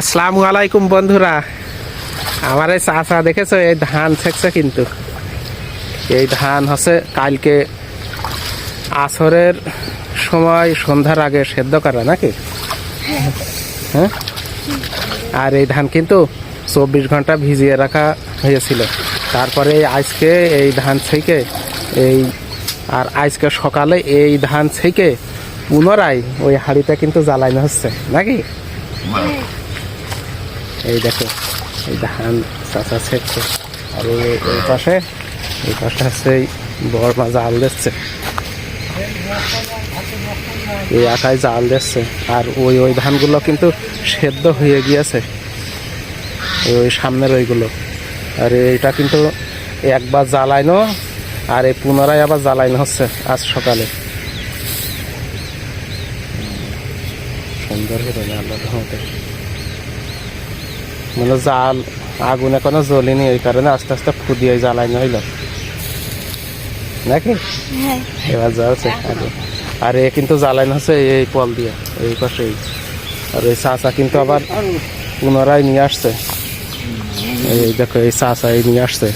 আসসালামু আলাইকুম বন্ধুরা। আমার এই চাচা দেখেছ, এই ধান ছেকছে কিন্তু। এই ধান হচ্ছে কালকে আসরের সময় সন্ধ্যার আগে সেদ্ধ করা নাকি? হ্যাঁ? আর এই ধান কিন্তু চব্বিশ ঘণ্টা ভিজিয়ে রাখা হয়েছিল। তারপরে আজকে এই ধান থেকে এই আর আজকে সকালে এই ধান থেকে পুনরায় ওই হাঁড়িটা কিন্তু জ্বালানো হচ্ছে, নাকি? এই দেখো, এই ধান চাষা ছেড়ছে। আর এই পাশে এই পাশে হচ্ছে এই মা জাল দিচ্ছে। এই আকায় জাল দিচ্ছে। আর ওই ওই ধানগুলো কিন্তু সেদ্ধ হয়ে গিয়েছে। ওই সামনের ওইগুলো। আর এইটা কিন্তু একবার জ্বালাইনো, আর এই পুনরায় আবার জ্বালাইনো হচ্ছে আজ সকালে। সুন্দর হলো আল্লাহ মানে জাল আগুন এখনও জ্বলেনি ওই কারণে আস্তে আস্তে ফু দিয়ে জ্বালাইনো হইল। নাকি? হ্যাঁ। এবার জ্বালছে আগুন আর এ কিন্তু জ্বালাইনো হচ্ছে এই- এই পল দিয়ে এই পাশেই। আর এই চাচা কিন্তু আবার পুনরায় নিয়ে আসছে। এই দেখো এই চাচা এই নিয়ে আসছে।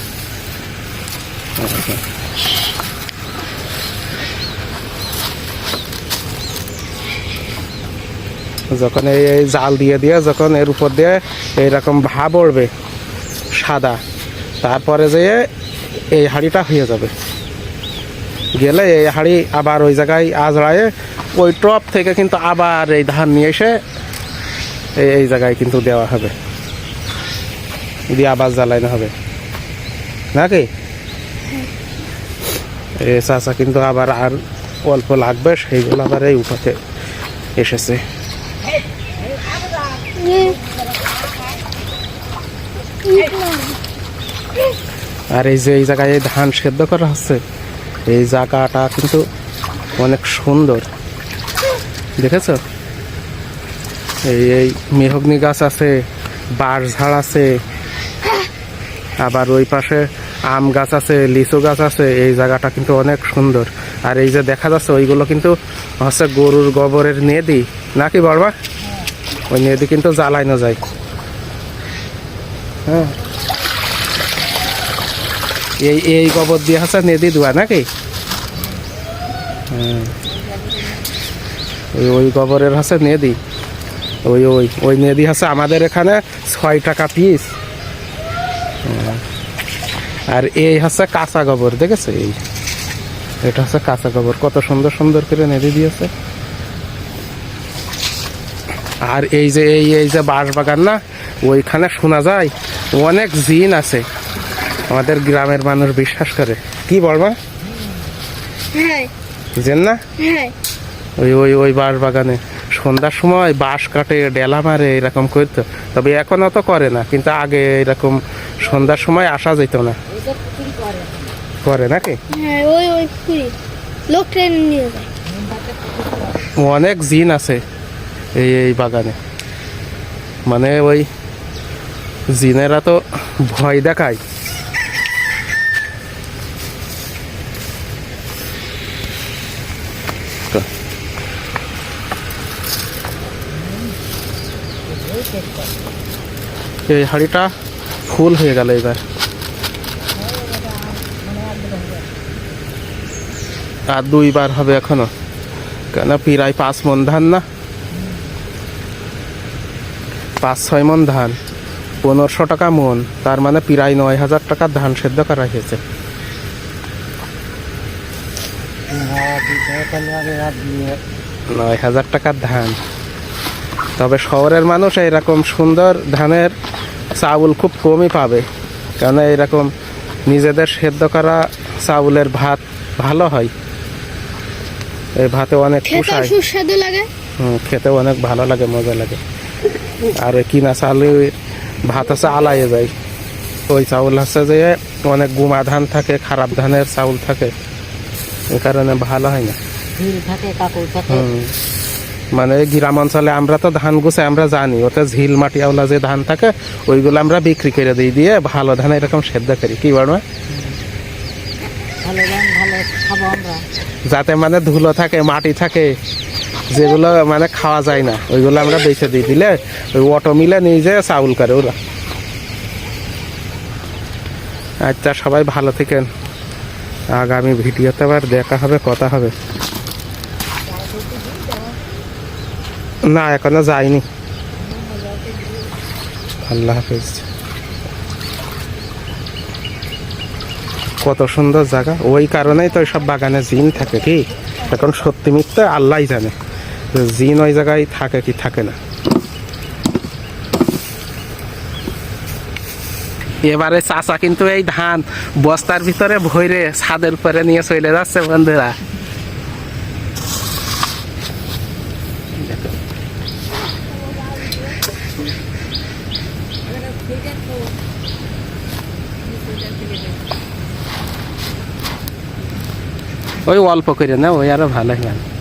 যখন এই জাল দিয়ে দিয়ে যখন এর উপর দিয়ে এইরকম ভাব উঠবে সাদা, তারপরে যে এই হাঁড়িটা হয়ে যাবে। গেলে এই হাঁড়ি আবার ওই জায়গায় আজড়ায় ওই টপ থেকে কিন্তু আবার এই ধান নিয়ে এসে এই এই জায়গায় কিন্তু দেওয়া হবে। দিয়ে আবার জ্বালানো হবে। নাকি? এ চাষা কিন্তু আবার আর অল্প লাগবে, সেইগুলো আবার এই উপাতে এসেছে। আর এই যে এই জায়গায় ধান সেদ্ধ করা হচ্ছে, এই জায়গাটা কিন্তু অনেক সুন্দর। দেখেছ? এই এই মেহগনি গাছ আছে, বাঁশ ঝাড় আছে আবার ওই পাশে আম গাছ আছে, লিচু গাছ আছে, এই জায়গাটা কিন্তু অনেক সুন্দর। আর এই যে দেখা যাচ্ছে, ওইগুলো কিন্তু হচ্ছে গরুর গোবরের নেদি। নাকি বড়বা ওই নেদি কিন্তু জ্বালাইনো যায়। হ্যাঁ। এই এই গোবর দিয়ে হচ্ছে নেদি দেওয়া নাকি? হ্যাঁ। ওই ওই গোবরের হচ্ছে নেদি। ওই ওই ওই নেদি হচ্ছে আমাদের এখানে ছয় টাকা পিস আর এই হচ্ছে কাঁচা গোবর দেখেছ এই? এটা হচ্ছে কাঁচা গোবর কত সুন্দর সুন্দর করে নেদি দিয়েছে। আর এই যে এই এই যে বাঁশ বাগান না ওইখানে শোনা যায় অনেক জিন আছে। আমাদের গ্রামের মানুষ বিশ্বাস করে। কি বলবা? হ্যাঁ। জেন না? হ্যাঁ। ওই ওই ওই বাঁশ বাগানে। সন্ধ্যার সময় বাঁশ কাটে ডেলা মারে এরকম করতো। তবে এখন অত করে না কিন্তু আগে এরকম সন্ধ্যার সময় আসা যেত না। করে। নাকি? হ্যাঁ ওই ওই কুড়ি লোক ট্রেন নিয়ে যায়। অনেক জিন আছে এই এই বাগানে। মানে ওই জিনেরা তো ভয় দেখায়। এই হাড়িটা ফুল হয়ে গেল এবার। আর দুইবার হবে এখনও। কেন প্রায় পাঁচ মন ধান না? পাঁচ, ছয় মন ধান। পনেরোশো টাকা মন। তার মানে প্রায় নয় হাজার টাকার ধান সেদ্ধ করা হয়েছে। নয় হাজার টাকার ধান। তবে শহরের মানুষ এরকম সুন্দর ধানের চাউল খুব কমই পাবে। কেন এরকম নিজেদের সেদ্ধ করা চাউলের ভাত ভালো হয়। এই ভাতে অনেক খেতে পোষায় সুস্বাদু লাগে। হুম, খেতে অনেক ভালো লাগে মজা লাগে। আর কিনা চালে ভাত হচ্ছে আলাইয়ে যায়। ওই চাউল হচ্ছে যে অনেক গুমা ধান থাকে খারাপ ধানের চাউল থাকে। এই কারণে ভালো হয় না। থাকে কাকুর থাকে। হুম। মানে গ্রাম অঞ্চলে আমরা তো ধান গুছে আমরা জানি ওতে ঝিল মাটি আওলা যে ধান থাকে ওইগুলো আমরা বিক্রি করে দিই দিয়ে ভালো ধান এরকম সেদ্ধ করি কি বলব যাতে মানে ধুলো থাকে মাটি থাকে যেগুলো মানে খাওয়া যায় না ওইগুলো আমরা বেছে দিয়ে দিলে ওই অটো মিলে নিয়ে যেয়ে চাউল করে ওরা। আচ্ছা সবাই ভালো থেকেন। আগামী ভিডিওতে আবার দেখা হবে কথা হবে। না, এখনও যাইনি। আল্লাহ হাফিজ। কত সুন্দর জায়গা। ওই কারণেই তো সব বাগানে জিন থাকে কি? এখন সত্যি মিথ্যে আল্লাহ জানে জিন ওই জায়গায় থাকে কি থাকে না। এবারে চাচা কিন্তু এই ধান বস্তার ভিতরে ভরে ছাদের উপরে নিয়ে চলে যাচ্ছে বন্ধুরা। ওই অল্প করে না ওই আরও ভালো হয়।